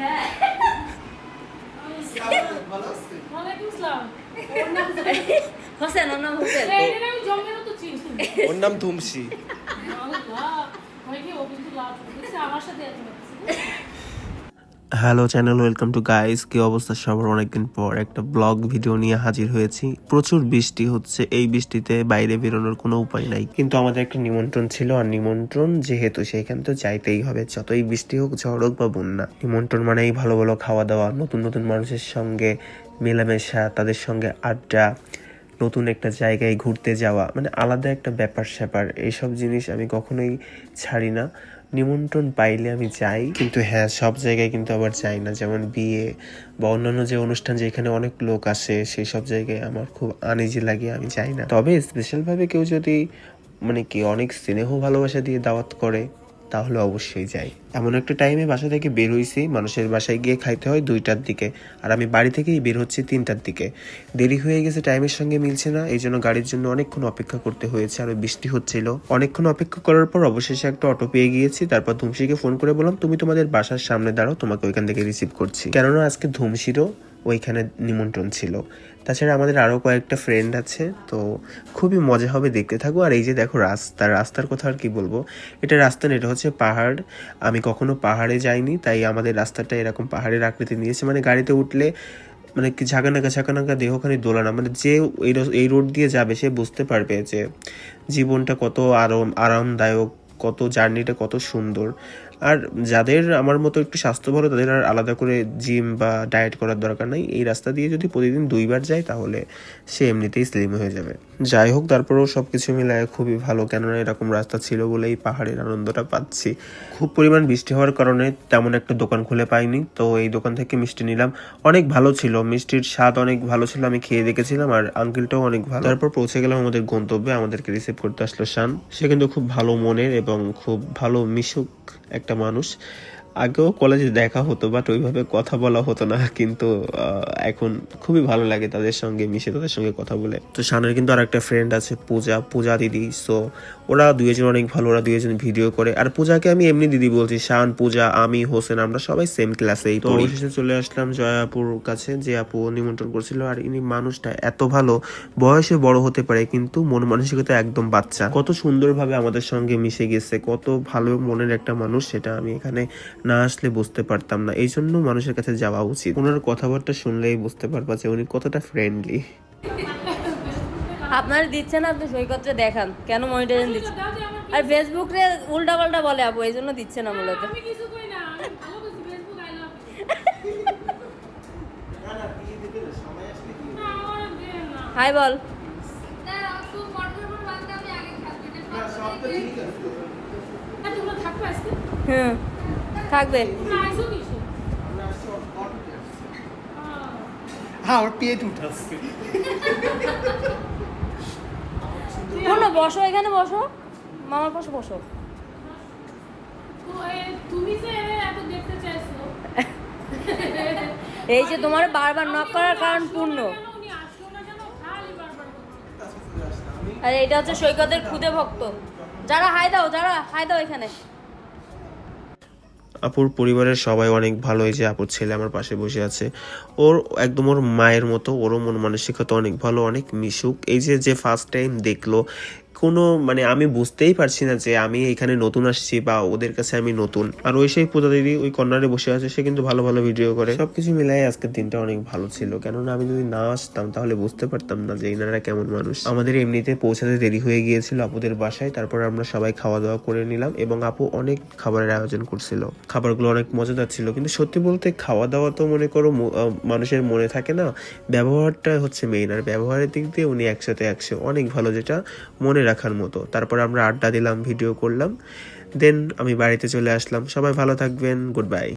হ্যাঁ হোসেন ওর নাম হোসেন ওর নাম ধুমসি। আমার সাথে hello channel welcome to guys কি অবস্থা? সবার অনেকদিন পর একটা ব্লগ ভিডিও নিয়ে হাজির হয়েছি। প্রচুর বৃষ্টি হচ্ছে। এই বৃষ্টিতে বাইরে বেরোনোর কোনো উপায় নাই। কিন্তু আমাদের একটা নিমন্ত্রণ ছিল। আর নিমন্ত্রণ যেহেতু সেখানে তো যাইতেই হবে। যতই বৃষ্টি হোক, ঝড় হোক বা বন্যা, নিমন্ত্রণ মানেই ভালো ভালো খাওয়া দাওয়া, নতুন নতুন মানুষের সঙ্গে মেলামেশা, তাদের সঙ্গে আড্ডা, নতুন একটা জায়গায় ঘুরতে যাওয়া মানে আলাদা একটা ব্যাপার স্যাপার এইসব জিনিস আমি কখনোই ছাড়ি না। নিমন্ত্রণ পাইলে আমি যাই। কিন্তু হ্যাঁ সব জায়গায় কিন্তু আবার যাই না। যেমন বিয়ে বা অন্যান্য যে অনুষ্ঠান যেখানে অনেক লোক আসে, সেই সব জায়গায় আমার খুব আনিজি লাগে, আমি যাই না। তবে স্পেশালভাবে কেউ যদি মানে কি অনেক স্নেহ ভালোবাসা দিয়ে দাওয়াত করে তাহলে অবশ্যই যাই। এমন একটা টাইমে বাসা থেকে বের হইছি, মানুষের বাসায় গিয়ে খাইতে হয় দুইটার দিকে, আর আমি বাড়ি থেকেই বের হচ্ছি তিনটার দিকে। দেরি হয়ে গেছে টাইমের সঙ্গে মিলছে না এই জন্য গাড়ির জন্য অনেকক্ষণ অপেক্ষা করতে হয়েছে, আর বৃষ্টি হচ্ছিল। অনেকক্ষণ অপেক্ষা করার পর অবশেষে একটা অটো পেয়ে গিয়েছি, তারপর ধুমসিকে ফোন করে বললাম, তুমি তোমাদের বাসার সামনে দাঁড়াও, তোমাকে ওইখান থেকে রিসিভ করছি। কেননা আজকে ধুমসিরও ওইখানে নিমন্ত্রণ ছিল। তাছাড়া আমাদের আরও কয়েকটা ফ্রেন্ড আছে, তো খুবই মজা হবে দেখতে থাকো আর এই যে দেখো রাস্তা রাস্তার কথা আর কি বলব? এটা রাস্তা না, এটা হচ্ছে পাহাড়। আমি কখনো পাহাড়ে যাইনি, তাই আমাদের রাস্তাটা এরকম পাহাড়ের আকৃতি নিয়েছে। মানে গাড়িতে উঠলে মানে কি ঝাঁকানাকা ঝাঁকানাকা, দেহখানি দোলানা মানে যে এই এই রোড দিয়ে যাবে, সে বুঝতে পারবে যে জীবনটা কত আরাম, আরামদায়ক, কত জার্নিটা কত সুন্দর। আর যাদের আমার মতো একটু স্বাস্থ্য ভালো তাদের আর আলাদা করে জিম বা ডায়েট করার দরকার নাই। এই রাস্তা দিয়ে যদি প্রতিদিন দুইবার যায় তাহলে সে এমনিতেই স্লিম হয়ে যাবে। যাই হোক, তারপরেও সব কিছু মিলায় খুবই ভালো। কেননা এরকম রাস্তা ছিল বলেই পাহাড়ের আনন্দটা পাচ্ছি। খুব পরিমাণ বৃষ্টি হওয়ার কারণে তেমন একটা দোকান খুলে পাইনি। তো এই দোকান থেকে মিষ্টি নিলাম। অনেক ভালো ছিল। মিষ্টির স্বাদ অনেক ভালো ছিল, আমি খেয়ে দেখেছিলাম, আর আঙ্কেলটাও অনেক ভালো। তারপর পৌঁছে গেলাম আমাদের গন্তব্যে। আমাদেরকে রিসিভ করতে আসলো শান। সে কিন্তু খুব ভালো মনের এবং খুব ভালো মিশুক। একটা মানুষ। আগেও কলেজে দেখা হতো বাট ওইভাবে কথা বলা হতো না। কিন্তু এখন খুবই ভালো লাগে তাদের সঙ্গে মিশে তাদের সঙ্গে কথা বলে। তো শানের কিন্তু আর একটা ফ্রেন্ড আছে পূজা পূজা দিদি। সো ওরা দুইজন অনেক ভালো ওরা দুইজন ভিডিও করে। আর পূজাকে আমি এমনি দিদি বলছি শান পূজা আমি হোসেন আমরা সবাই সেম ক্লাসেই তো অবশেষে চলে আসলাম জয়াপুর কাছে যে আপু নিমন্ত্রণ করছিল। আর ইনি মানুষটা এত ভালো বয়সে বড় হতে পারে কিন্তু মন মানসিকতা একদম বাচ্চা। কত সুন্দরভাবে আমাদের সঙ্গে মিশে গেছে কত ভালো মনের একটা মানুষ সেটা আমি এখানে না আসলে বুঝতে পারতাম না। এই জন্য মানুষের কাছে যাওয়া উচিত। ওনার কথাবার্তা শুনলেই বুঝতে পারবা যে উনি কতটা ফ্রেন্ডলি আপনার দিচ্ছে না আপনি সৈকতরে দেখান। কেন মনিটাইজেশন দিচ্ছে দাও যে আমার আর ফেসবুক রে উল্টা পাল্টা বলে আপু এই জন্য দিচ্ছে না মূলত। আমি কিছু কই না আমি ভালো ফেসবুক আই লাভ না আমার দেন না। হাই বল। না তোমরা থাকবে। হ্যাঁ আমার পেট উঠাচ্ছে। শোনো বসো এখানে বসো। মামার পাশে বসো। তুমি যে এত দেখতে চাইছো এই যে তোমার বারবার নক করার কারণ পূর্ণ। আর এটা হচ্ছে সৈকতের খুদে ভক্ত। যারা হাই দাও যারা হাই দাও এখানে। আপুর পরিবারের সবাই অনেক ভালো এই যে আপুর ছেলে আমার পাশে বসে আছে। ওর একদম ওর মায়ের মতো, ওরও মন মানসিকতা অনেক ভালো, অনেক মিশুক। এই যে যে ফার্স্ট টাইম দেখল কোনো মানে আমি বুঝতেই পারছি না যে আমি এখানে নতুন আসছি বা ওদের কাছে আমি নতুন। আর ওই সেই পূজা দিদি ওই কর্নারে বসে আছে, সে কিন্তু ভালো ভালো ভিডিও করে। সবকিছু মিলাই আজকের দিনটা অনেক ভালো ছিল। কেননা আমি যদি না আসতাম, তাহলে বুঝতে পারতাম না যে এনারা কেমন মানুষ। আমাদের এমনিতে পৌঁছাতে দেরি হয়ে গিয়েছিল আপুদের বাসায়, তারপর আমরা সবাই খাওয়া দাওয়া করে নিলাম এবং আপু অনেক খাবারের আয়োজন করছিল। খাবারগুলো অনেক মজাদার ছিল। কিন্তু সত্যি বলতে খাওয়া দাওয়া তো মনে করো মানুষের মনে থাকে না। ব্যবহারটা হচ্ছে মেইন আর ব্যবহারের দিক দিয়ে উনি একসাথে একশো। অনেক ভালো যেটা মনে রাখার মতো। তারপর আমরা আড্ডা দিলাম ভিডিও করলাম। দেন আমি বাড়িতে চলে আসলাম। সবাই ভালো থাকবেন। Good bye